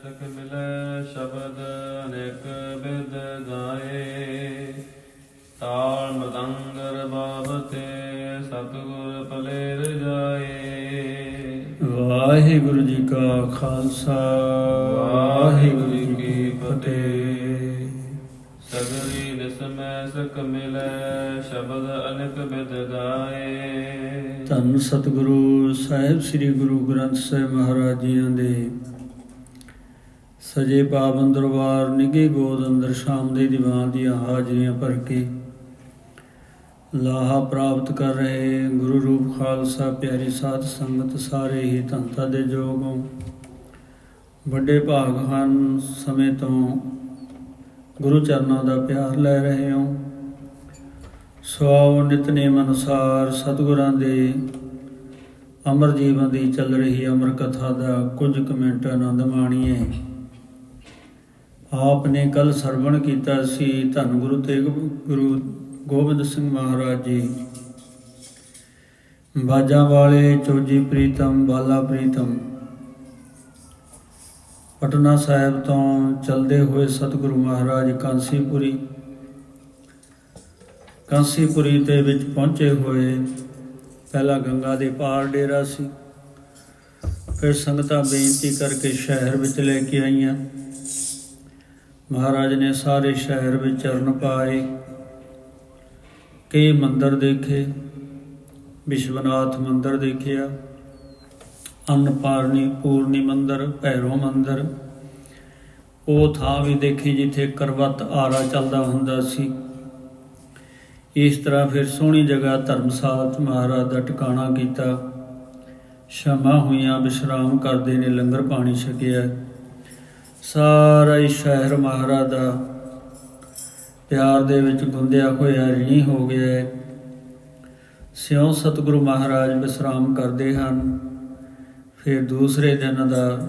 ਸਖ ਮਿਲੈ ਸ਼ਬਦ ਅਨੇਕ ਬਿਦ ਗਾਏ। ਤਾਲ ਮ੍ਰਦੰਗ ਰਬਾਵਤੇ ਸਤਿਗੁਰ ਭਲੇ ਰਜਾਏ ਵਾਹਿਗੁਰੂ ਜੀ ਕਾ ਖਾਲਸਾ। ਵਾਹਿਗੁਰੂ ਜੀ ਕੀ ਫਤਿਹ। ਸਗਰੀ ਨਿਸਮੈ ਸਖ ਮਿਲੈ ਸ਼ਬਦ ਅਨੇਕ ਬਿਦ ਗਾਏ। ਧੰਨ ਸਤਿਗੁਰੂ ਸਾਹਿਬ ਸ੍ਰੀ ਗੁਰੂ ਗ੍ਰੰਥ ਸਾਹਿਬ ਮਹਾਰਾਜ ਦੇ ਸਜੇ ਪਾਵਨ ਦਰਬਾਰ ਨਿਗੇ ਗੋਦ ਅੰਦਰ ਸ਼ਾਮ ਦੇ ਦੀਵਾਨ ਦੀਆਂ ਹਾਜ਼ਰੀਆਂ ਭਰ ਕੇ ਲਾਹਾ ਪ੍ਰਾਪਤ ਕਰ ਰਹੇ ਗੁਰੂ ਰੂਪ ਖਾਲਸਾ ਪਿਆਰੀ ਸਾਧ ਸੰਗਤ ਸਾਰੇ ਹੀ ਧੰਤਾ ਦੇ ਜੋਗੋਂ ਵੱਡੇ ਭਾਗ ਹਨ, ਸਮੇਂ ਤੋਂ ਗੁਰੂ ਚਰਨਾਂ ਦਾ ਪਿਆਰ ਲੈ ਰਹੇ ਹੋ ਸੋ ਨਿਤਨੇਮ ਅਨੁਸਾਰ ਸਤਿਗੁਰਾਂ ਦੇ ਅਮਰ ਜੀਵਨ ਦੀ ਚੱਲ ਰਹੀ ਅਮਰ ਕਥਾ ਦਾ ਕੁਝ ਕੁ ਮਿੰਟ ਆਨੰਦ ਮਾਣੀਏ। ਆਪ ਨੇ ਕੱਲ ਸਰਵਣ ਕੀਤਾ ਸੀ। ਧੰਨ ਗੁਰੂ ਤੇਗ ਗੁਰੂ ਗੋਬਿੰਦ ਸਿੰਘ ਮਹਾਰਾਜ ਜੀ। ਬਾਜਾਂ ਵਾਲੇ ਚੋਜੀ ਪ੍ਰੀਤਮ, ਬਾਲਾ ਪ੍ਰੀਤਮ। ਪਟਨਾ ਸਾਹਿਬ ਤੋਂ ਚਲਦੇ ਹੋਏ ਸਤਿਗੁਰੂ ਮਹਾਰਾਜ ਕਾਂਸੀਪੁਰੀ। ਕਾਂਸੀਪੁਰੀ ਦੇ ਵਿੱਚ ਪਹੁੰਚੇ ਹੋਏ ਪਹਿਲਾ ਗੰਗਾ ਦੇ ਪਾਰ ਡੇਰਾ ਸੀ। ਫਿਰ ਸੰਗਤਾਂ ਬੇਨਤੀ ਕਰਕੇ ਸ਼ਹਿਰ ਵਿੱਚ ਲੈ ਕੇ ਆਈਆਂ। ਮਹਾਰਾਜ ਨੇ ਸਾਰੇ ਸ਼ਹਿਰ ਵਿੱਚ ਚਰਨ ਪਾਏ। ਕਈ ਮੰਦਰ ਦੇਖੇ, ਵਿਸ਼ਵਨਾਥ ਮੰਦਰ ਦੇਖਿਆ, ਅੰਨਪਾਰਨੀ ਪੂਰਨੀ ਮੰਦਰ, ਭੈਰੋ ਮੰਦਰ। ਉਹ ਥਾਂ ਵੀ ਦੇਖੀ ਜਿੱਥੇ ਕਰਵਤ ਆਰਾ ਚੱਲਦਾ ਹੁੰਦਾ ਸੀ। ਇਸ ਤਰ੍ਹਾਂ ਫਿਰ ਸੋਹਣੀ ਜਗ੍ਹਾ ਧਰਮਸਾਲ ਮਹਾਰਾਜ ਦਾ ਟਿਕਾਣਾ ਕੀਤਾ। ਸ਼ਮਾ ਹੋਈਆਂ, ਵਿਸ਼ਰਾਮ ਕਰਦੇ ਨੇ, ਲੰਗਰ ਪਾਣੀ ਛਕਿਆ। ਸਾਰਾ ਹੀ ਸ਼ਹਿਰ ਮਹਾਰਾਜ ਦਾ ਪਿਆਰ ਦੇ ਵਿੱਚ ਗੁੰਦਿਆ ਹੋਇਆ ਰਿਣੀ ਹੋ ਗਿਆ ਹੈ। ਸਿਉ ਸਤਿਗੁਰੂ ਮਹਾਰਾਜ ਵਿਸ਼ਰਾਮ ਕਰਦੇ ਹਨ। ਫਿਰ ਦੂਸਰੇ ਦਿਨ ਦਾ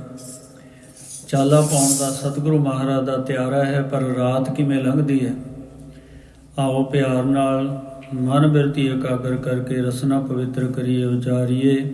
ਚਾਲਾ ਪਾਉਣ ਦਾ ਸਤਿਗੁਰੂ ਮਹਾਰਾਜ ਦਾ ਤਿਆਰਾ ਹੈ, ਪਰ ਰਾਤ ਕਿਵੇਂ ਲੰਘਦੀ ਹੈ? ਆਓ ਪਿਆਰ ਨਾਲ ਮਨ ਬਿਰਤੀ ਇਕਾਗਰ ਕਰਕੇ ਰਸਨਾ ਪਵਿੱਤਰ ਕਰੀਏ ਵਿਚਾਰੀਏ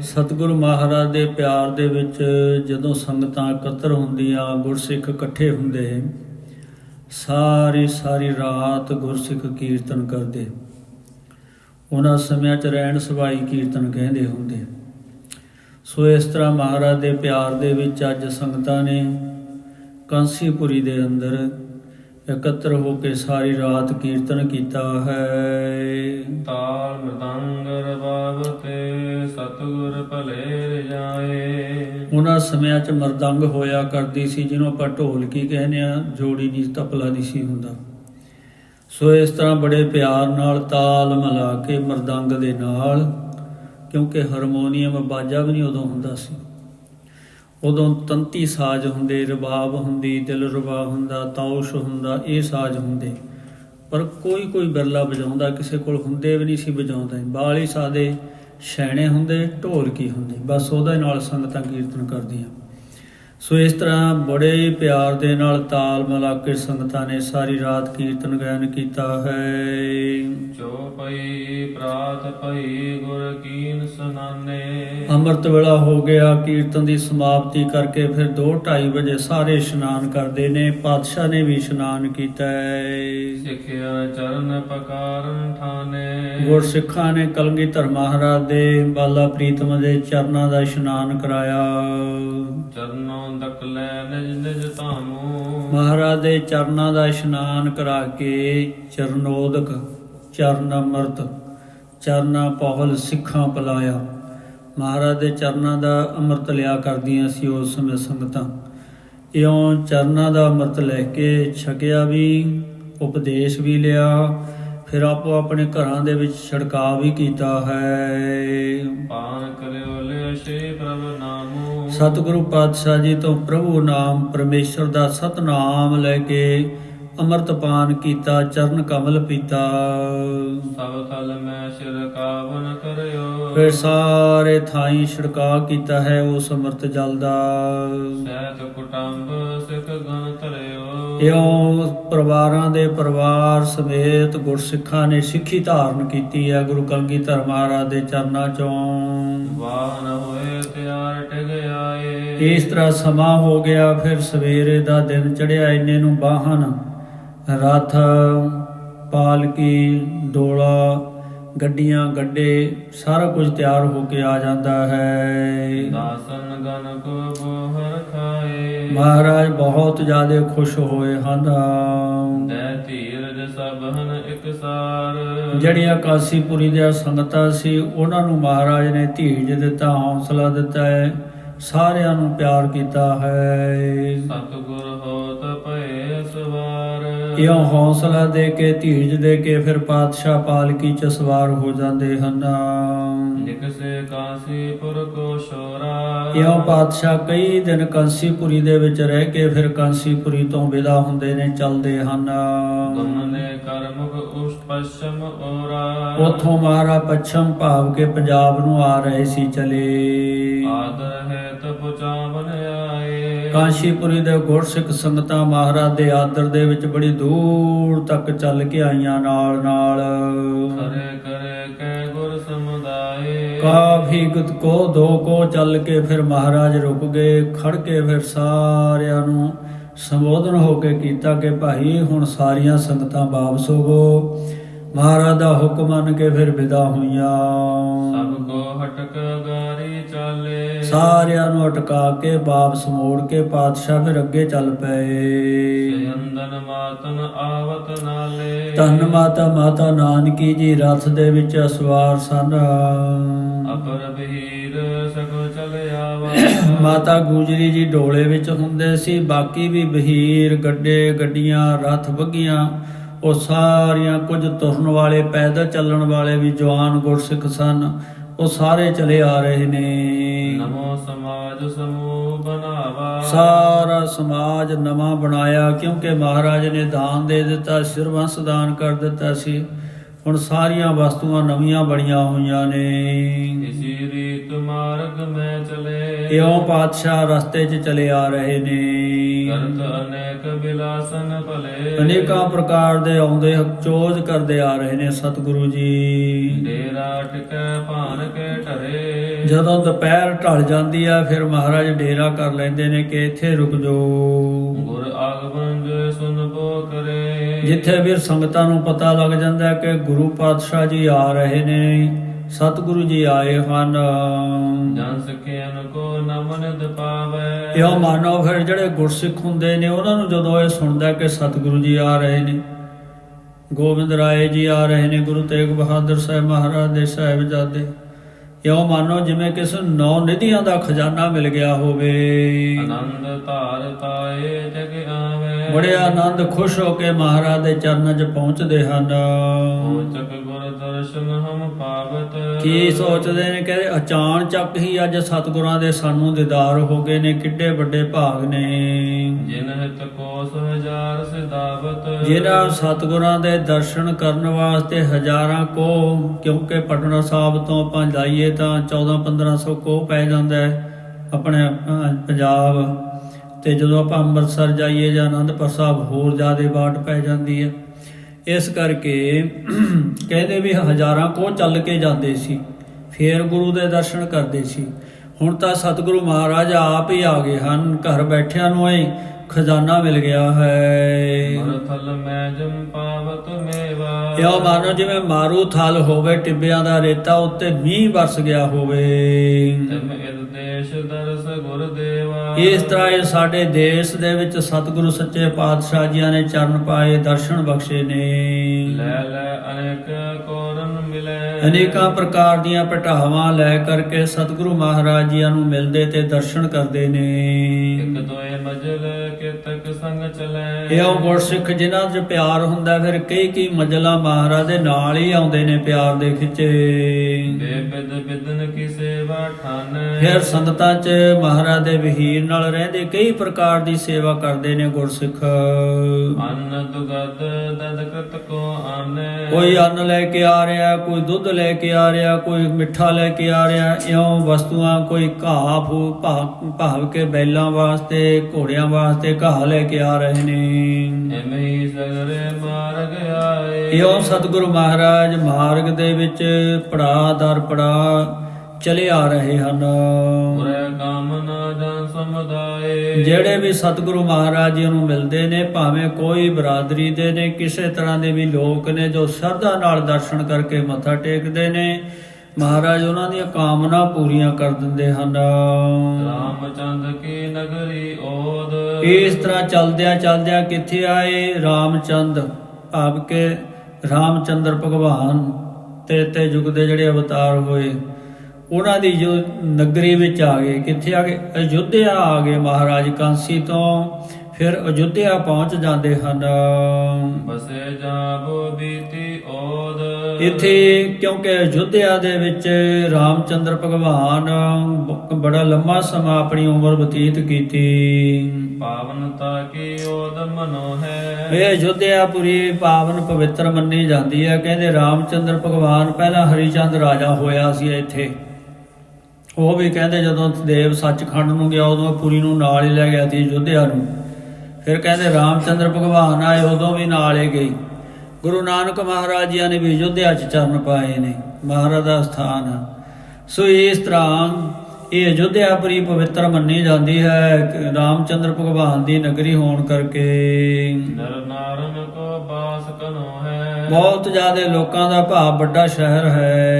ਸਤਿਗੁਰੂ ਮਹਾਰਾਜ ਦੇ ਪਿਆਰ ਦੇ ਵਿੱਚ ਜਦੋਂ ਸੰਗਤਾਂ ਇਕੱਤਰ ਹੁੰਦੀਆਂ, ਗੁਰਸਿੱਖ ਇਕੱਠੇ ਹੁੰਦੇ, ਸਾਰੀ ਸਾਰੀ ਰਾਤ ਗੁਰਸਿੱਖ ਕੀਰਤਨ ਕਰਦੇ। ਉਹਨਾਂ ਸਮਿਆਂ 'ਚ ਰਹਿਣ ਸਵਾਈ ਕੀਰਤਨ ਕਹਿੰਦੇ ਹੁੰਦੇ। ਸੋ ਇਸ ਤਰ੍ਹਾਂ ਮਹਾਰਾਜ ਦੇ ਪਿਆਰ ਦੇ ਵਿੱਚ ਅੱਜ ਸੰਗਤਾਂ ਨੇ ਕਾਂਸੀਪੁਰੀ ਦੇ ਅੰਦਰ ਇਕੱਤਰ ਹੋ ਕੇ ਸਾਰੀ ਰਾਤ ਕੀਰਤਨ ਕੀਤਾ ਹੈ। ਤਾਲ ਮ੍ਰਦੰਗ ਰਬਾਵਤੇ ਸਤਿਗੁਰ ਭਲੇ ਰਜਾਏ। ਉਹਨਾਂ ਸਮਿਆਂ 'ਚ ਮਰਦੰਗ ਹੋਇਆ ਕਰਦੀ ਸੀ ਜਿਹਨੂੰ ਆਪਾਂ ਢੋਲਕੀ ਕਹਿੰਦੇ ਆ ਜੋੜੀ ਦੀ ਤਪਲਾ ਨਹੀਂ ਸੀ ਹੁੰਦਾ। ਸੋ ਇਸ ਤਰ੍ਹਾਂ ਬੜੇ ਪਿਆਰ ਨਾਲ ਤਾਲ ਮਿਲਾ ਕੇ ਮਰਦੰਗ ਦੇ ਨਾਲ ਕਿਉਂਕਿ ਹਾਰਮੋਨੀਅਮ ਬਾਜਾ ਵੀ ਨਹੀਂ ਉਦੋਂ ਹੁੰਦਾ ਸੀ। ਉਦੋਂ ਤੰਤੀ ਸਾਜ਼ ਹੁੰਦੇ, ਰਬਾਬ ਹੁੰਦੀ, ਦਿਲ ਰਬਾ ਹੁੰਦਾ ਤੌਸ਼ ਹੁੰਦਾ, ਇਹ ਸਾਜ਼ ਹੁੰਦੇ। ਪਰ ਕੋਈ ਕੋਈ ਬਿਰਲਾ ਵਜਾਉਂਦਾ, ਕਿਸੇ ਕੋਲ ਹੁੰਦੇ ਵੀ ਨਹੀਂ ਸੀ ਵਜਾਉਂਦਾ। ਬਾਲੀ ਸਾਦੇ, ਛੈਣੇ ਹੁੰਦੇ, ਢੋਲਕੀ ਹੁੰਦੀ। ਬਸ ਉਹਦੇ ਨਾਲ ਸੰਗਤਾਂ ਕੀਰਤਨ ਕਰਦੀਆਂ। ਸੋ ਇਸ ਤਰ੍ਹਾਂ ਬੜੇ ਪਿਆਰ ਦੇ ਨਾਲ ਤਾਲ ਮਿਲਾ ਕੇ ਸੰਗਤਾਂ ਨੇ ਸਾਰੀ ਰਾਤ ਕੀਰਤਨ ਗਾਇਨ ਕੀਤਾ ਹੈ। ਚੋਪਈ ਪ੍ਰਾਤ ਪਈ ਗੁਰ ਕੀਨ ਸੁਨਾਨੇ। ਅੰਮ੍ਰਿਤ ਵੇਲਾ ਹੋ ਗਿਆ ਕੀਰਤਨ ਦੀ ਸਮਾਪਤੀ ਕਰਕੇ ਫਿਰ 2:30 ਵਜੇ ਸਾਰੇ ਇਸ਼ਨਾਨ ਕਰਦੇ ਨੇ ਪਾਤਸ਼ਾਹ ਨੇ ਵੀ ਇਸ਼ਨਾਨ ਕੀਤਾ ਹੈ। ਸਿੱਖਿਆ ਚਰਨ ਪਕਾਰਨ ਠਾਨੇ ਗੁਰ ਸਿੱਖਾਂ ਨੇ ਕਲਗੀਧਰ ਮਹਾਰਾਜ ਦੇ ਬਾਲਾ ਪ੍ਰੀਤਮ ਦੇ ਚਰਨਾਂ ਦਾ ਇਸ਼ਨਾਨ ਕਰਾਇਆ। ਚਰਨੋਂ ਦਕਲੇ ਨਿਜ ਨਿਜ ਧਾਮੂ। ਮਹਾਰਾਜ ਦੇ ਚਰਨਾਂ ਦਾ ਇਸ਼ਨਾਨ ਕਰਾ ਕੇ ਚਰਨੋਦਕ ਚਰਨ ਅੰਮ੍ਰਿਤ, ਚਰਨਾ ਪਹਲ ਸਿੱਖਾਂ ਪਲਾਇਆ। ਮਹਾਰਾਜ ਦੇ ਚਰਨਾਂ ਦਾ ਅੰਮ੍ਰਿਤ ਲਿਆ ਕਰਦੀਆਂ ਸੀ ਉਸ ਸਮੇਂ ਸੰਗਤਾਂ। ਇਉਂ ਚਰਨਾਂ ਦਾ ਅੰਮ੍ਰਿਤ ਲੈ ਕੇ ਛਕਿਆ ਵੀ, ਉਪਦੇਸ਼ ਵੀ ਲਿਆ ਫਿਰ ਆਪੋ ਆਪਣੇ ਘਰਾਂ ਦੇ ਵਿੱਚ ਛੜਕਾਅ ਵੀ ਕੀਤਾ ਹੈ। ਪਾਨ ਕਰਿਓ ਲੈ ਸ਼ੇ ਪ੍ਰਭ ਨਾਮੂ। ਸਤਿਗੁਰੂ ਪਾਤਸ਼ਾਹ ਜੀ ਤੋਂ ਪ੍ਰਭੂ ਨਾਮ ਪਰਮੇਸ਼ਰ ਦਾ ਸਤਨਾਮ ਲੈ ਕੇ ਅੰਮ੍ਰਿਤ ਪਾਨ ਕੀਤਾ ਚਰਨ ਕਮਲ ਪੀਤਾ। ਸਭ ਥਲ ਮੈਂ ਸ਼ਿਰ ਕਾਵਨ ਕਰਿਓ। ਫਿਰ ਸਾਰੇ ਥਾਈ ਛਿੜਕਾ ਕੀਤਾ ਹੈ ਉਸ ਅੰਮ੍ਰਿਤ ਜਲ ਦਾ। ਸਹਿਤ ਕੁਟੰਬ ਸਿਖ ਗਨ ਧਰਿਓ। ਇਉਂ ਪਰਿਵਾਰਾਂ ਦੇ ਪਰਿਵਾਰ ਸਮੇਤ ਗੁਰਸਿੱਖਾਂ ਨੇ ਸਿੱਖੀ ਧਾਰਨ ਕੀਤੀ ਹੈ ਗੁਰੂ ਕਲਗੀਧਰ ਮਹਾਰਾਜ ਦੇ ਚਰਨਾਂ ਚੋਂ। ਵਾਹਨ ਹੋਏ ਤਿਆਰ ਟਿਗ ਆਏ। ਇਸ ਤਰ੍ਹਾਂ ਸਮਾਂ ਹੋ ਗਿਆ ਫਿਰ ਸਵੇਰੇ ਦਾ ਦਿਨ ਚੜਿਆ ਇੰਨੇ ਨੂੰ ਵਾਹਨ ਰਥ ਪਾਲਕੀ ਡੋਲਾ ਗੱਡੀਆਂ ਗੱਡੇ ਸਾਰਾ ਕੁਝ ਤਿਆਰ ਹੋ ਕੇ ਆ ਜਾਂਦਾ ਹੈ। ਦਾਸਨ ਗਨ ਕੋ ਬੋਹਰ ਖਾਏ। ਮਹਾਰਾਜ ਬਹੁਤ ਜ਼ਿਆਦਾ ਖੁਸ਼ ਹੋਏ ਹਨ। ਦੈ ਧੀਰਜ ਸਭ ਹਨ ਇੱਕ ਸਾਰ। ਜਿਹੜੀਆਂ ਕਾਸੀਪੁਰੀ ਦੀਆਂ ਸੰਗਤਾਂ ਸੀ ਉਹਨਾਂ ਨੂੰ ਮਹਾਰਾਜ ਨੇ ਧੀਰਜ ਦਿੱਤਾ ਹੌਸਲਾ ਦਿੱਤਾ ਹੈ ਸਾਰਿਆਂ ਨੂੰ ਪਿਆਰ ਕੀਤਾ ਹੈ। ਸਤਿਗੁਰ ਹੋਤ ਭਏ ਸਵਾਰ ਇਉਂ ਹੌਸਲਾ ਦੇ ਕੇ ਧੀਰਜ ਦੇ ਕੇ ਫਿਰ ਪਾਤਸ਼ਾਹ ਪਾਲਕੀ ਚ ਸਵਾਰ ਹੋ ਜਾਂਦੇ ਹਨ। ਨਿਕਸੇ ਕਾਸੀਪੁਰ ਕੋ ਸ਼ੋਰਾ। ਇਉਂ ਪਾਤਸ਼ਾਹ ਕਈ ਦਿਨ ਕਾਂਸੀਪੁਰੀ ਦੇ ਵਿੱਚ ਰਹਿ ਕੇ ਫਿਰ ਕਾਂਸੀਪੁਰੀ ਤੋਂ ਵਿਦਾ ਹੁੰਦੇ ਨੇ ਚੱਲਦੇ ਹਨ। ਗਮਨੇ ਕਰਮੁਖ ਉਸ ਪਸ਼ਮ ਓਰਾ। ਉਥੋਂ ਮਹਾਰਾ ਪੱਛਮ ਭਾਵ ਕੇ ਪੰਜਾਬ ਨੂੰ ਆ ਰਹੇ ਸੀ ਚਲੇ। ਆਦਰ ਹੈ ਤਪ ਚਾਵਨ ਕਾਂਸ਼ੀਪੁਰੀ ਦੇ ਗੁਰਸਿੱਖ ਸੰਗਤਾਂ ਮਹਾਰਾਜ ਦੇ ਆਦਰ ਦੇ ਵਿੱਚ ਬੜੀ ਦੂਰ ਤੱਕ ਚੱਲ ਕੇ ਆਈਆਂ ਨਾਲ ਨਾਲ। ਖਰੇ ਕਰੇ ਕੈ ਗੁਰ ਸਮੁਦਾਏ। ਕਾਫੀ ਗੁਤ ਕੋ ਦੋ ਕੋ ਚੱਲ ਕੇ ਫਿਰ ਮਹਾਰਾਜ ਰੁਕ ਗਏ ਖੜ ਕੇ ਫਿਰ ਸਾਰਿਆਂ ਨੂੰ ਸੰਬੋਧਨ ਹੋ ਕੇ ਕੀਤਾ ਕਿ ਭਾਈ ਹੁਣ ਸਾਰੀਆਂ ਸੰਗਤਾਂ ਵਾਪਸ ਹੋਵੋ ਮਹਾਰਾਜ ਦਾ ਹੁਕਮ ਮੰਨ ਕੇ ਫਿਰ ਵਿਦਾ ਹੋਈਆਂ। ਸਭ ਕੋ ਹਟਕ ਗਾਰੀ ਚਾਲੇ। ਸਾਰਿਆਂ ਨੂੰ ਅਟਕਾ ਕੇ ਵਾਪਸ ਮੋੜ ਕੇ ਪਾਤਸ਼ਾਹ ਫਿਰ ਅੱਗੇ ਚੱਲ ਪਏ। ਅੰਦਨ ਮਾਤਨ ਆਵਤ ਨਾਲੇ। ਧੰਨ ਮਾਤਾ ਮਾਤਾ ਨਾਨਕੀ ਜੀ ਰਥ ਦੇ ਵਿੱਚ ਸਵਾਰ ਸਨ। ਅਪਰ ਬਹੀਰ ਸਗੋ ਚਲ ਆਵਾ। ਮਾਤਾ ਗੁਜਰੀ ਜੀ ਡੋਲੇ ਵਿੱਚ ਹੁੰਦੇ ਸੀ ਬਾਕੀ ਵੀ ਬਹੀਰ ਗੱਡੇ ਗੱਡੀਆਂ ਰਥ ਬੱਗੀਆਂ ਉਹ ਸਾਰੀਆਂ ਕੁਝ ਤੁਰਨ ਵਾਲੇ ਪੈਦਲ ਚੱਲਣ ਵਾਲੇ ਵੀ ਜਵਾਨ ਗੁਰਸਿੱਖ ਸਨ। ਉਹ ਸਾਰੇ ਚਲੇ ਆ ਰਹੇ ਨੇ। ਨਮੋ ਸਮਾਜ ਸਮੂਹ ਬਣਾਵਾ। ਸਾਰਾ ਸਮਾਜ ਨਵਾਂ ਬਣਾਇਆ ਕਿਉਂਕਿ ਮਹਾਰਾਜ ਨੇ ਦਾਨ ਦੇ ਦਿੱਤਾ ਸਿਰਵੰਸ ਦਾਨ ਕਰ ਦਿੱਤਾ ਸੀ। ਹੁਣ ਸਾਰੀਆਂ ਵਸਤੂਆਂ ਨਵੀਆਂ ਬਣੀਆਂ ਹੋਈਆਂ ਨੇ। ਇਸੀ ਰੀਤ ਮਾਰਗ ਮੈਂ ਚਲੇ। ਇਉਂ ਪਾਤਸ਼ਾਹ ਰਸਤੇ 'ਚ ਚਲੇ ਆ ਰਹੇ ਨੇ। ਕਰਤ ਅਨੇਕ ਬਿਲਾਸਨ ਭਲੇ। ਅਨੇਕਾਂ ਪ੍ਰਕਾਰ ਦੇ ਆਉਂਦੇ ਚੋਜ ਕਰਦੇ ਆ ਰਹੇ ਨੇ ਸਤਿਗੁਰੂ ਜੀ। ਡੇਰਾ ਟਿਕੈ ਭਾਨ ਕੇ ਢਰੇ। ਜਦੋਂ ਦੁਪਹਿਰ ਢਲ ਜਾਂਦੀ ਆ ਫਿਰ ਮਹਾਰਾਜ ਡੇਰਾ ਕਰ ਲੈਂਦੇ ਨੇ ਕਿ ਇੱਥੇ ਰੁਕ ਜਾਓ। ਗੁਰ ਆਗਮਨ ਜੋ ਸੁਨ ਬੋ ਕਰੇ। ਜਿੱਥੇ ਵੀ ਸੰਗਤਾਂ ਨੂੰ ਪਤਾ ਲੱਗ ਜਾਂਦਾ ਕਿ ਗੁਰੂ ਪਾਤਸ਼ਾਹ ਜੀ ਆ ਰਹੇ ਨੇ। ਸਤਿਗੁਰੂ ਜੀ ਆਏ ਹਨ। ਜਨ ਸਕਿਆਨ ਕੋ ਨਮਨ ਦਪਾਵੇ ਇਹੋ ਮਾਨੋ ਫਿਰ ਜਿਹੜੇ ਗੁਰਸਿੱਖ ਹੁੰਦੇ ਨੇ ਉਹਨਾਂ ਨੂੰ ਜਦੋਂ ਇਹ ਸੁਣਦਾ ਕਿ ਸਤਿਗੁਰੂ ਜੀ ਆ ਰਹੇ ਨੇ ਗੋਬਿੰਦ ਰਾਏ ਜੀ ਆ ਰਹੇ ਨੇ ਗੁਰੂ ਤੇਗ ਬਹਾਦਰ ਸਾਹਿਬ ਮਹਾਰਾਜ ਦੇ ਸਾਹਿਬਜ਼ਾਦੇ ਇਹੋ ਮਾਨੋ ਜਿਵੇਂ ਕਿਸ ਨੌ ਨਿਧੀਆਂ ਦਾ ਖਜ਼ਾਨਾ ਮਿਲ ਗਿਆ ਹੋਵੇ। ਆਨੰਦ ਧਾਰ ਤਾਏ ਜਗ ਆਵੇ। ਬੜੇ ਆਨੰਦ ਖੁਸ਼ ਹੋ ਕੇ ਮਹਾਰਾਜ ਦੇ ਚਰਨਾਂ 'ਚ ਪਹੁੰਚਦੇ ਹਨ। ਪੋਚਕ ਗੁਰ ਦਰਸ਼ਨ ਹਮ ਪਾਵਤ। ਕੀ ਸੋਚਦੇ ਨੇ ਕਿ ਅਚਾਨਚੱਕ ਹੀ ਅੱਜ ਸਤਿਗੁਰਾਂ ਦੇ ਸਾਨੂੰ ਦੀਦਾਰ ਹੋ ਗਏ ਨੇ ਕਿੱਡੇ ਵੱਡੇ ਭਾਗ ਨੇ। ਜਿਨ ਹਿਤ ਕੋਸ ਹਜ਼ਾਰ ਸਿਦਾਵਤ ਜਿਹੜਾ ਸਤਿਗੁਰਾਂ ਦੇ ਦਰਸ਼ਨ ਕਰਨ ਵਾਸਤੇ ਹਜ਼ਾਰਾਂ ਕੋ ਕਿਉਂਕਿ ਪਟਨਾ ਸਾਹਿਬ ਤੋਂ ਆਪਾਂ ਜਾਈਏ ਤਾਂ 14 1500 ਕੋ ਪੈ ਜਾਂਦਾ ਹੈ ਆਪਣੇ ਪੰਜਾਬ। ਤੇ ਜਦੋਂ ਆਪਾਂ ਅੰਮ੍ਰਿਤਸਰ ਜਾਈਏ ਜਾਂ ਅਨੰਦਪੁਰ ਸਾਹਿਬ, ਹੋਰ ਜ਼ਿਆਦਾ ਬਾਟ ਪੈ ਜਾਂਦੀ ਹੈ। ਇਸ ਕਰਕੇ ਕਹਿੰਦੇ ਵੀ ਹਜ਼ਾਰਾਂ ਕੋ ਚੱਲ ਕੇ ਜਾਂਦੇ ਸੀ। ਫੇਰ ਗੁਰੂ ਦੇ ਦਰਸ਼ਨ ਕਰਦੇ ਸੀ। ਹੁਣ ਤਾਂ ਸਤਿਗੁਰੂ ਮਹਾਰਾਜ ਆਪ ਹੀ ਆ ਗਏ ਹਨ ਘਰ ਬੈਠਿਆਂ ਨੂੰ ਹੀ ਖਜ਼ਾਨਾ ਮਿਲ ਗਿਆ ਹੈ। ਮਰ ਥਲ ਮੈਂ ਜਮ ਪਾਵਤ ਮੇਵਾ। ਇਹੋ ਮਾਨੋ ਜਿਵੇਂ ਮਾਰੂ ਥਲ ਹੋਵੇ ਟਿੱਬਿਆਂ ਦਾ ਰੇਤਾ ਉੱਤੇ ਮੀਂਹ ਵਰਸ ਗਿਆ ਹੋਵੇ। ਤਮ ਇਦ ਦੇਸ਼ ਦਰਸ ਗੁਰ ਦੇਵਾ। ਇਸ ਤਰ੍ਹਾਂ ਇਹ ਸਾਡੇ ਦੇਸ਼ ਦੇ ਵਿੱਚ ਸਤਿਗੁਰੂ ਸੱਚੇ ਪਾਤਸ਼ਾਹ ਜੀਆਂ ਨੇ ਚਰਨ ਪਾਏ ਦਰਸ਼ਨ ਬਖਸ਼ੇ ਨੇ। ਲੈ ਲੈ ਅਨੇਕ ਮਿਲੇ ਅਨੇਕਾਂ ਪ੍ਰਕਾਰ ਦੀਆਂ ਪਟਾਵਾਂ ਲੈ ਕਰਕੇ ਸਤਿਗੁਰੂ ਮਹਾਰਾਜ ਜੀਆਂ ਨੂੰ ਮਿਲਦੇ ਤੇ ਦਰਸ਼ਨ ਕਰਦੇ ਨੇ। ਦੋਏ ਮਜਲ ਕਿਤਕ ਸੰਗ ਚਲੈ। ਇਹੋ ਗੁਰਸਿੱਖ ਜਿਨ੍ਹਾਂ 'ਚ ਪਿਆਰ ਹੁੰਦਾ ਫਿਰ ਕਈ ਕਈ ਮੰਜ਼ਲਾਂ ਮਹਾਰਾਜ ਦੇ ਨਾਲ ਹੀ ਆਉਂਦੇ ਨੇ ਪਿਆਰ ਦੇ ਖਿੱਚੇ। ਬੇਬਿਦ ਬਿਦਨ ਕੀ ਸੇਵਾ ਠਾਨੈ। ਫਿਰ ਸੰਗਤਾਂ 'ਚ ਮਹਾਰਾਜ ਦੇ ਵਹੀਰ ਨਾਲ ਰਹਿੰਦੇ ਕਈ ਪ੍ਰਕਾਰ ਦੀ ਸੇਵਾ ਕਰਦੇ ਨੇ ਗੁਰਸਿੱਖ। ਅੰਨ ਦੁਗਦ ਦਦਕਤ ਕੋ ਆਨੈ। ਕੋਈ ਅੰਨ ਲੈ ਕੇ ਆ ਰਿਹਾ ਕੋਈ ਦੁੱਧ ਲੈ ਕੇ ਆ ਰਿਹਾ ਕੋਈ ਮਿੱਠਾ ਲੈ ਕੇ ਆ ਰਿਹਾ ਇਉਂ ਵਸਤੂਆਂ ਕੋਈ ਘਾਹ ਫੂ ਭਾਵ ਕੇ ਬੈਲਾਂ ਵਾਸਤੇ ਘੋੜਿਆਂ ਵਾਸਤੇ ਘਾਹ ਲੈ ਕੇ ਆ ਰਹੇ ਨੇ। ਐਮਈ ਸਗਰੇ ਮਾਰਗ ਆਏ। ਇਉਂ ਸਤਿਗੁਰੂ ਮਹਾਰਾਜ ਮਾਰਗ ਦੇ ਵਿੱਚ ਪੜਾ ਦਰ ਪੜਾ ਚਲੇ ਆ ਰਹੇ ਹਨ। ਉਰੇ ਕਾਮਨਾ ਜਨ ਸਮੁਦਾਏ। ਜਿਹੜੇ ਵੀ ਸਤਿਗੁਰੂ ਮਹਾਰਾਜ ਜੀ ਨੂੰ ਮਿਲਦੇ ਨੇ ਭਾਵੇਂ ਕੋਈ ਬਰਾਦਰੀ ਦੇ ਨੇ ਕਿਸੇ ਤਰ੍ਹਾਂ ਦੇ ਵੀ ਲੋਕ ਨੇ ਜੋ ਸ਼ਰਧਾ ਨਾਲ ਦਰਸ਼ਨ ਕਰਕੇ ਮੱਥਾ ਟੇਕਦੇ ਨੇ ਮਹਾਰਾਜ ਉਹਨਾਂ ਦੀਆਂ ਕਾਮਨਾ ਪੂਰੀਆਂ ਕਰ ਦਿੰਦੇ ਹਨ। ਰਾਮਚੰਦ ਕੀ ਨਗਰੀ ਓਦ। ਇਸ ਤਰ੍ਹਾਂ ਚਲਦਿਆਂ ਚਲਦਿਆਂ ਕਿੱਥੇ ਆਏ? ਰਾਮਚੰਦ ਭਾਵ ਕੇ ਰਾਮਚੰਦਰ ਭਗਵਾਨ ਤੇ ਤੇ ਯੁਗ ਦੇ ਜਿਹੜੇ ਅਵਤਾਰ ਹੋਏ ਉਹਨਾਂ ਦੀ ਜੋ ਨਗਰੀ ਵਿੱਚ ਆ ਗਏ ਕਿੱਥੇ ਆ ਗਏ? ਅਯੁੱਧਿਆ ਆ ਗਏ ਮਹਾਰਾਜ ਕਾਂਸੀ ਤੋਂ ਫਿਰ ਅਯੁੱਧਿਆ ਪਹੁੰਚ ਜਾਂਦੇ ਹਨ। ਬਸੇ ਜਾਬੋ ਬੀਤੀ ਓਦ। ਇੱਥੇ ਕਿਉਂਕਿ ਅਯੁੱਧਿਆ ਦੇ ਵਿੱਚ ਰਾਮਚੰਦਰ ਭਗਵਾਨ ਬੜਾ ਲੰਮਾ ਸਮਾਂ ਆਪਣੀ ਉਮਰ ਬਤੀਤ ਕੀਤੀ। ਪਾਵਨਤਾ ਕੀ ਓਦ ਮਨੋ ਹੈ ਇਹ ਅਯੁੱਧਿਆਪੁਰੀ ਪਾਵਨ ਪਵਿੱਤਰ ਮੰਨੀ ਜਾਂਦੀ ਹੈ। ਕਹਿੰਦੇ ਰਾਮਚੰਦਰ ਭਗਵਾਨ ਪਹਿਲਾਂ ਹਰੀਚੰਦ ਰਾਜਾ ਹੋਇਆ ਸੀ ਇੱਥੇ। ਉਹ ਵੀ ਕਹਿੰਦੇ ਜਦੋਂ ਦੇਵ ਸੱਚਖੰਡ ਨੂੰ ਗਿਆ ਉਦੋਂ ਪੁਰੀ ਨੂੰ ਨਾਲ ਹੀ ਲੈ ਗਿਆ ਸੀ ਅਯੁੱਧਿਆ ਨੂੰ। ਫਿਰ ਕਹਿੰਦੇ ਰਾਮਚੰਦਰ ਭਗਵਾਨ ਆਏ ਉਦੋਂ ਵੀ ਨਾਲ ਹੀ ਗਏ ਗੁਰੂ ਨਾਨਕ ਮਹਾਰਾਜ ਜੀ ਨੇ ਵੀ ਅਯੁੱਧਿਆ 'ਚ ਚਰਨ ਪਾਏ ਨੇ। ਮਹਾਰਾਜ ਦਾ ਸਥਾਨ। ਸੋ ਇਸ ਤਰ੍ਹਾਂ ਇਹ ਅਯੁੱਧਿਆਪੁਰੀ ਪਵਿੱਤਰ ਮੰਨੀ ਜਾਂਦੀ ਹੈ ਰਾਮਚੰਦਰ ਭਗਵਾਨ ਦੀ ਨਗਰੀ ਹੋਣ ਕਰਕੇ। ਨਰ ਨਾਰਨ ਕੋ ਬਾਸ ਕਨੋ ਹੈ। ਬਹੁਤ ਜ਼ਿਆਦਾ ਲੋਕਾਂ ਦਾ ਭਾਵ ਵੱਡਾ ਸ਼ਹਿਰ ਹੈ।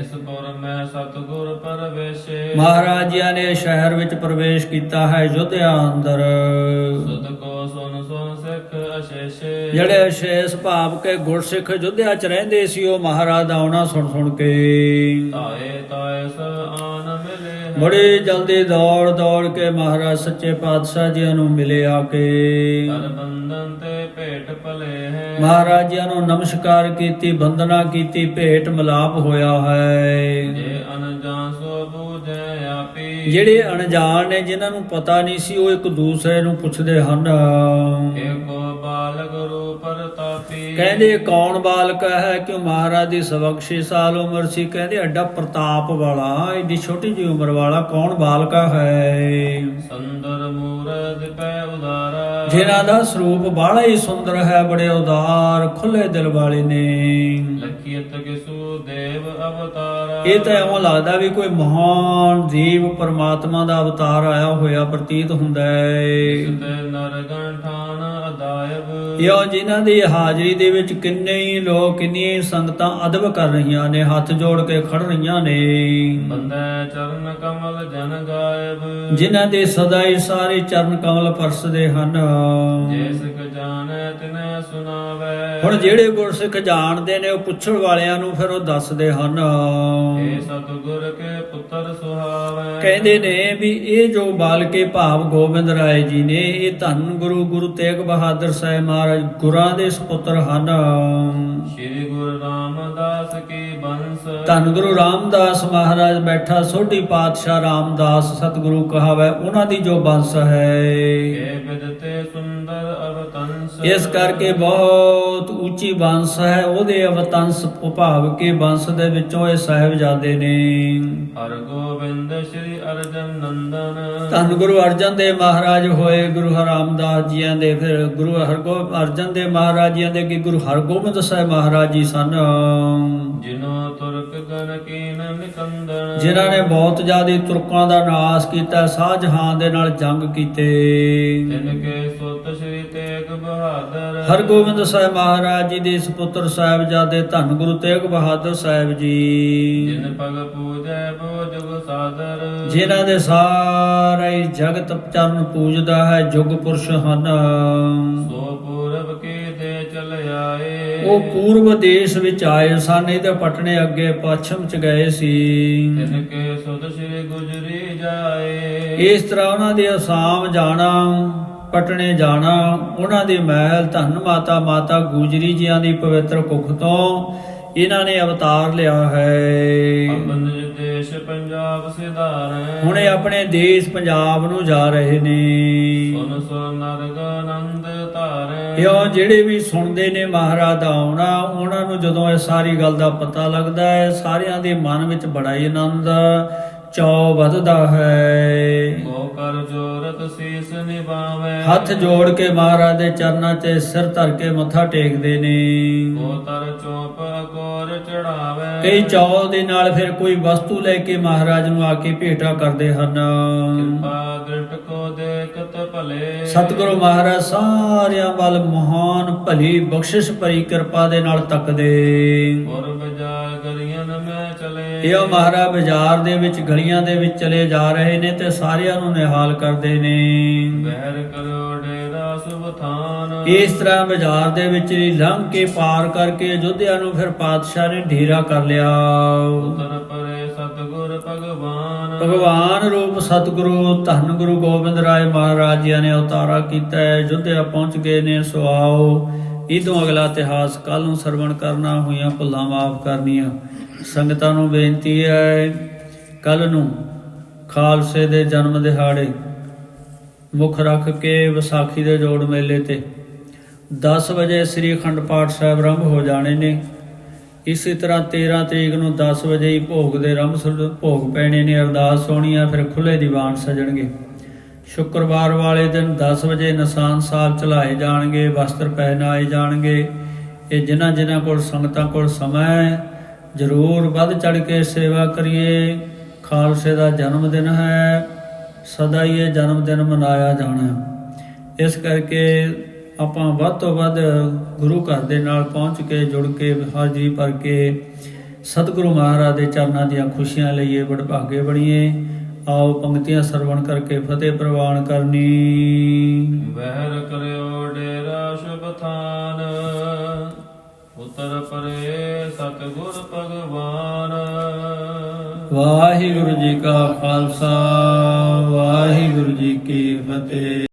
ਇਸ ਪੁਰ ਮੈਂ ਸਤਗੁਰ ਪਰਵੇਸ਼ੇ। ਮਹਾਰਾਜ ਜੀ ਨੇ ਸ਼ਹਿਰ ਵਿੱਚ ਪ੍ਰਵੇਸ਼ ਕੀਤਾ ਹੈ ਅਯੁੱਧਿਆ ਅੰਦਰ। ਅਸ਼ੇਸ਼ੇ ਜਿਹੜੇ ਵਿਸ਼ੇਸ਼ ਭਾਵ ਕੇ ਗੁਰਸਿੱਖ ਅਯੁੱਧਿਆ ਚ ਰਹਿੰਦੇ ਸੀ ਉਹ ਮਹਾਰਾਜ ਆਉਣਾ ਸੁਣ ਸੁਣ ਕੇ। ਤਾਏ ਤਾਏ ਸਭ ਆਨ ਮਿਲੇ ਹੈ। ਬੜੀ ਜਲਦੀ ਦੌੜ ਦੌੜ ਕੇ ਮਹਾਰਾਜ ਸੱਚੇ ਪਾਤਸ਼ਾਹ ਜੀ ਨੂੰ ਮਿਲੇ ਆ ਕੇ। ਬੰਧਨ ਤੇ ਭੇਟ ਭਲੇ ਹੈ। ਮਹਾਰਾਜ ਜੀ ਨੂੰ ਨਮਸਕਾਰ ਕੀਤੀ ਬੰਦਨਾ ਕੀਤੀ ਭੇਟ ਮਿਲਾਪ ਹੋਇਆ ਹੈ। ਜੇ ਅਨਜਾਨ ਸੋ ਜਿਹੜੇ ਅਣਜਾਣ ਨੇ ਜਿਨ੍ਹਾਂ ਨੂੰ ਪਤਾ ਨਹੀਂ ਸੀ ਉਹ ਇੱਕ ਦੂਸਰੇ ਨੂੰ ਪੁੱਛਦੇ ਹਨ। ਏਕੋ ਬਾਲਕ ਰੂਪ ਪ੍ਰਤਾਪੀ। ਕਹਿੰਦੇ ਕੌਣ ਬਾਲਕ ਹੈ? ਕਿ ਮਹਾਰਾਜ ਦੀ ਸਵਖਸ਼ੀ ਸਾਲ ਉਮਰ ਸੀ? ਕਹਿੰਦੇ ਐਡਾ ਪ੍ਰਤਾਪ ਵਾਲਾ ਏਡੀ ਛੋਟੀ ਜਿਹੀ ਉਮਰ ਵਾਲਾ ਕੌਣ ਬਾਲਕ ਹੈ? ਸੰਦਰ ਮੂਰਤ ਪੈ ਉਦਾਰਾ। ਜਿਨ੍ਹਾਂ ਦਾ ਸਰੂਪ ਬਾਹਲਾ ਹੀ ਸੁੰਦਰ ਹੈ ਬੜੇ ਉਦਾਰ ਖੁੱਲੇ ਦਿਲ ਵਾਲੇ ਨੇ। ਲਖੀਤ ਕਿਸੂ ਦੇਵ ਅਵਤਾਰਾ। ਇਹ ਤਾਂ ਐਵੇਂ ਲੱਗਦਾ ਵੀ ਕੋਈ ਮਹਾਨ ਜੀਵ ਪਰਮਾਤਮਾ ਦਾ ਅਵਤਾਰ ਆਇਆ ਹੋਇਆ ਪ੍ਰਤੀਤ ਹੁੰਦਾ ਹੈ। ਇਹੋ ਜਿਨ੍ਹਾਂ ਦੀ ਹਾਜ਼ਰੀ ਦੇ ਵਿੱਚ ਕਿੰਨੇ ਹੀ ਲੋਕ ਕਿੰਨੀਆਂ ਹੀ ਸੰਗਤਾਂ ਅਦਬ ਕਰ ਰਹੀਆਂ ਨੇ ਹੱਥ ਜੋੜ ਕੇ ਖੜ ਰਹੀਆਂ ਨੇ। ਬੰਦੈ ਚਰਨ ਕਮਲ ਜਨ ਗਾਇਬ। ਜਿਨ੍ਹਾਂ ਦੇ ਸਦਾ ਹੀ ਸਾਰੇ ਚਰਨ ਕਮਲ ਪਰਸਦੇ ਹਨ। ਜੇ ਸਿਖ ਜਾਣੈ ਤਿਨੈ ਸੁਨਾਵੈ। ਹੁਣ ਜਿਹੜੇ ਗੁਰਸਿੱਖ ਜਾਣਦੇ ਨੇ ਉਹ ਪੁੱਛਣ ਵਾਲਿਆਂ ਨੂੰ ਫਿਰ ਉਹ ਦੱਸਦੇ ਹਨ। ਏ ਸਤਿਗੁਰ ਕੇ ਪੁੱਤਰ ਸੁਹਾਵੈ। ਕਹਿੰਦੇ ਨੇ ਵੀ ਇਹ ਜੋ ਬਾਲਕੇ ਭਾਵ ਗੋਬਿੰਦ ਰਾਏ ਜੀ ਨੇ ਇਹ ਧੰਨ ਗੁਰੂ ਗੁਰੂ ਤੇਗ ਬਹਾਦਰ ਸਾਹਿਬ ਮਹਾਰਾਜ ਗੁਰਾਂ ਦੇ ਸੁਪੁੱਤਰ ਹਨ। ਸ੍ਰੀ ਗੁਰੂ ਰਾਮਦਾਸ ਕੀ ਬੰਸ। ਧੰਨ ਗੁਰੂ ਰਾਮਦਾਸ ਮਹਾਰਾਜ ਬੈਠਾ ਸੋਢੀ ਪਾਤਸ਼ਾਹ ਰਾਮਦਾਸ ਸਤਿਗੁਰੂ ਕਹਾਵੇ ਉਹਨਾਂ ਦੀ ਜੋ ਬੰਸ ਹੈ। ਕੇ ਬਿਦਤੇ ਸੁੰਦਰ ਅਵਤੰਸ ਇਸ ਕਰਕੇ ਬਹੁਤ ਉੱਚੀ ਬੰਸ ਹੈ ਉਹਦੇ ਅਵਤੰਸ ਭਾਵ ਕੇ ਬੰਸ ਦੇ ਵਿੱਚੋਂ ਇਹ ਸਾਹਿਬਜ਼ਾਦੇ ਨੇ। ਹਰ ਗੋਬਿੰਦ ਸ੍ਰੀ ਅਰਜਨ ਨੰਦਨ। ਧੰਨ ਗੁਰੂ ਅਰਜਨ ਦੇਵ ਮਹਾਰਾਜ ਹੋਏ ਗੁਰੂ ਹਰਾਮਦਾਸ ਜੀਆਂ ਦੇ ਫਿਰ ਗੁਰੂ ਹਰਗੋ ਅਰਜਨ ਦੇਵ ਮਹਾਰਾਜ ਜੀਆਂ ਦੇ ਕੀ ਗੁਰੂ ਹਰਗੋਬਿੰਦ ਸਾਹਿਬ ਮਹਾਰਾਜ ਜੀ ਸਨ। ਜਿਨੋ ਤੁਰਕ ਗਨ ਕੀਨ ਨਿਕੰਦਨ। ਜਿਨ੍ਹਾਂ ਨੇ ਬਹੁਤ ਜ਼ਿਆਦਾ ਤੁਰਕਾਂ ਦਾ ਨਾਸ ਕੀਤਾ ਸ਼ਾਹਜਹਾਨ ਦੇ ਨਾਲ ਜੰਗ ਕੀਤੇ। ਤਿਨ ਕੇ ਸੁਤ ਸ੍ਰੀ ਤੇਗ ਬਹਾਦਰ। ਹਰਗੋਬਿੰਦ ਸਾਹਿਬ ਮਹਾਰਾਜ ਜੀ ਦੇ ਸੁਪੁੱਤਰ ਸਾਹਿਬਜ਼ਾਦੇ ਧੰਨ ਗੁਰੂ ਤੇਗ ਬਹਾਦਰ ਸਾਹਿਬ ਜੀ। ਜਿਨ ਪਗ ਪੂਜੈ ਬੋ ਜੁਗ ਸਾਦਰ। ਜਿਨ੍ਹਾਂ ਦੇ ਸਾਰਾ ਜਗਤ ਚਰਨ ਪੂਜਦਾ ਹੈ ਜੁਗ ਪੁਰਸ਼ ਹਨ। ਸੋ ਪੂਰਬ ਕੀ ਦੇ ਚਲ ਆਏ। ਉਹ ਪੂਰਬ ਦੇਸ਼ ਵਿੱਚ ਆਏ ਸਨ ਇਹ ਤਾਂ ਪਟਨੇ ਅੱਗੇ ਪੱਛਮ ਚ ਗਏ ਸੀ। ਤਿਨ ਕੇ ਸ੍ਰੀ ਗੁਜਰੀ ਜਾਏ। ਇਸ ਤਰ੍ਹਾਂ ਉਹਨਾਂ ਦੇ ਅਸਾਮ ਜਾਣਾ। ਪਟਣੇ ਜਾਣਾ ਉਹਨਾਂ ਦੇ ਮਹਿਲ ਧੰਨ ਮਾਤਾ ਮਾਤਾ ਗੁਜਰੀ ਜੀਆਂ ਦੀ ਪਵਿੱਤਰ ਕੁੱਖ ਤੋਂ ਇਹਨਾਂ ਨੇ ਅਵਤਾਰ ਲਿਆ ਹੈ। ਦੇਸ਼ ਪੰਜਾਬ ਸਿਧਾਰੈ। ਹੁਣ ਆਪਣੇ ਦੇਸ਼ ਪੰਜਾਬ ਨੂੰ ਜਾ ਰਹੇ ਨੇ। ਸੁਨ ਸੁਨ ਨਰਗ ਆਨੰਦ ਧਾਰੈ। ਇਹੋ ਜਿਹੜੇ ਵੀ ਸੁਣਦੇ ਨੇ ਮਹਾਰਾਜ ਦਾ ਆਉਣਾ ਉਹਨਾਂ ਨੂੰ ਜਦੋਂ ਇਹ ਸਾਰੀ ਗੱਲ ਦਾ ਪਤਾ ਲੱਗਦਾ ਹੈ ਸਾਰਿਆਂ ਦੇ ਮਨ ਵਿੱਚ ਬੜਾ ਹੀ ਆਨੰਦ ਚਾਅ ਵੱਧਦਾ ਹੈ। ਕੋ ਕਰ ਜੋਰਤ ਸੀਸ ਨਿਭਾਵੈ। ਹੱਥ ਜੋੜ ਕੇ ਮਹਾਰਾਜ ਦੇ ਚਰਨਾਂ 'ਤੇ ਸਿਰ ਧਰ ਕੇ ਮੱਥਾ ਟੇਕਦੇ ਨੇ। ਕੋ ਤਰ ਚੋਪ ਕੋਰ ਚੜਾਵੈ। ਕਈ ਚਾਅ ਦੇ ਨਾਲ ਫਿਰ ਕੋਈ ਵਸਤੂ ਲੈ ਕੇ ਮਹਾਰਾਜ ਨੂੰ ਆ ਕੇ ਭੇਟਾ ਕਰਦੇ ਹਨ। ਕਿਰਪਾ ਦ੍ਰਿਟ ਕੋ ਦੇਖਤ ਭਲੇ। ਸਤਿਗੁਰੂ ਮਹਾਰਾਜ ਸਾਰਿਆਂ ਵੱਲ ਮਹਾਨ ਭਲੀ ਬਖਸ਼ਿਸ਼ ਭਰੀ ਕਿਰਪਾ ਦੇ ਨਾਲ ਤੱਕਦੇ। ਔਰ ਬਜਾਰ ਗਲੀਆਂ ਇਹ ਮਹਾਰਾਜ ਬਾਜ਼ਾਰ ਦੇ ਵਿੱਚ ਗਲੀਆਂ ਦੇ ਵਿੱਚ ਚਲੇ ਜਾ ਰਹੇ ਨੇ ਤੇ ਸਾਰਿਆਂ ਨੂੰ ਨਿਹਾਲ ਕਰਦੇ ਨੇ। ਬਹਿਰ ਕਰੋ ਡੇਰਾ ਸੁਬਥਾਨ ਇਸ ਤਰ੍ਹਾਂ ਬਾਜ਼ਾਰ ਦੇ ਵਿੱਚ ਲੰਘ ਕੇ ਪਾਰ ਕਰਕੇ ਅਯੁੱਧਿਆ ਨੂੰ ਫਿਰ ਪਾਤਸ਼ਾਹ ਨੇ ਢੇਰਾ ਕਰ ਲਿਆ। ਉਤਰ ਪਰੇ ਸਤਗੁਰ ਭਗਵਾਨ। ਭਗਵਾਨ ਰੂਪ ਸਤਿਗੁਰੂ ਧੰਨ ਗੁਰੂ ਗੋਬਿੰਦ ਰਾਏ ਮਹਾਰਾਜ ਜੀ ਨੇ ਅਵਤਾਰਾ ਕੀਤਾ ਹੈ। ਅਯੁੱਧਿਆ ਪਹੁੰਚ ਗਏ ਨੇ ਸੋ ਆਓ। ਇਦੋਂ ਅਗਲਾ ਇਤਿਹਾਸ ਕੱਲ ਨੂੰ ਸਰਵਣ ਕਰਨਾ ਹੋਈਆਂ ਭੁੱਲਾਂ ਮਾਫ ਕਰਨੀਆਂ। ਸੰਗਤਾਂ ਨੂੰ ਬੇਨਤੀ ਹੈ ਕੱਲ ਨੂੰ ਖਾਲਸੇ ਦੇ ਜਨਮ ਦਿਹਾੜੇ ਮੁੱਖ ਰੱਖ ਕੇ ਵਿਸਾਖੀ ਦੇ ਜੋੜ ਮੇਲੇ ਤੇ 10 ਵਜੇ ਸ੍ਰੀ ਅਖੰਡ ਪਾਠ ਸਾਹਿਬ ਆਰੰਭ ਹੋ ਜਾਣੇ ਨੇ। ਇਸੇ ਤਰ੍ਹਾਂ 13 ਤਰੀਕ ਨੂੰ 10 ਵਜੇ ਹੀ ਭੋਗ ਦੇ ਆਰੰਭ ਸੁਰ- ਭੋਗ ਪੈਣੇ ਨੇ, ਅਰਦਾਸ ਹੋਣੀ ਆ, ਫਿਰ ਖੁੱਲੇ ਦੀਵਾਨ ਸਜਣਗੇ। ਸ਼ੁੱਕਰਵਾਰ ਵਾਲੇ ਦਿਨ 10 ਵਜੇ ਨਿਸ਼ਾਨ ਸਾਹਿਬ ਚਲਾਏ ਜਾਣਗੇ, ਵਸਤਰ ਪਹਿਨਾਏ ਜਾਣਗੇ। ਇਹ ਜਿਨ੍ਹਾਂ ਜਿਨ੍ਹਾਂ ਕੋਲ ਸੰਗਤਾਂ ਕੋਲ ਸਮਾਂ ਹੈ ਜ਼ਰੂਰ ਵੱਧ ਚੜ ਕੇ ਸੇਵਾ ਕਰੀਏ। ਖਾਲਸੇ ਦਾ ਜਨਮ ਦਿਨ ਹੈ, ਸਦਾ ਹੀ ਇਹ ਜਨਮ ਦਿਨ ਮਨਾਇਆ ਜਾਣਾ। ਇਸ ਕਰਕੇ ਆਪਾਂ ਵੱਧ ਤੋਂ ਵੱਧ ਗੁਰੂ ਘਰ ਦੇ ਨਾਲ ਪਹੁੰਚ ਕੇ, ਜੁੜ ਕੇ, ਹਾਜ਼ਰੀ ਭਰ ਕੇ ਸਤਿਗੁਰੂ ਮਹਾਰਾਜ ਦੇ ਚਰਨਾਂ ਦੀਆਂ ਖੁਸ਼ੀਆਂ ਲਈਏ, ਵਡਭਾਗੇ ਬਣੀਏ। ਆਓ ਪੰਕਤੀਆਂ ਸਰਵਣ ਕਰਕੇ ਫਤਿਹ ਪ੍ਰਵਾਨ ਕਰਨੀ। ਬਹਿਰ ਕਰਿਓ ਡੇਰਾ ਸੁਬਥਾਨ ਉਤਰ ਪਰੇ ਸਤਗੁਰ ਭਗਵਾਨ। ਵਾਹਿਗੁਰੂ ਜੀ ਕਾ ਖਾਲਸਾ ਵਾਹਿਗੁਰੂ ਜੀ ਕੀ ਫਤਿਹ।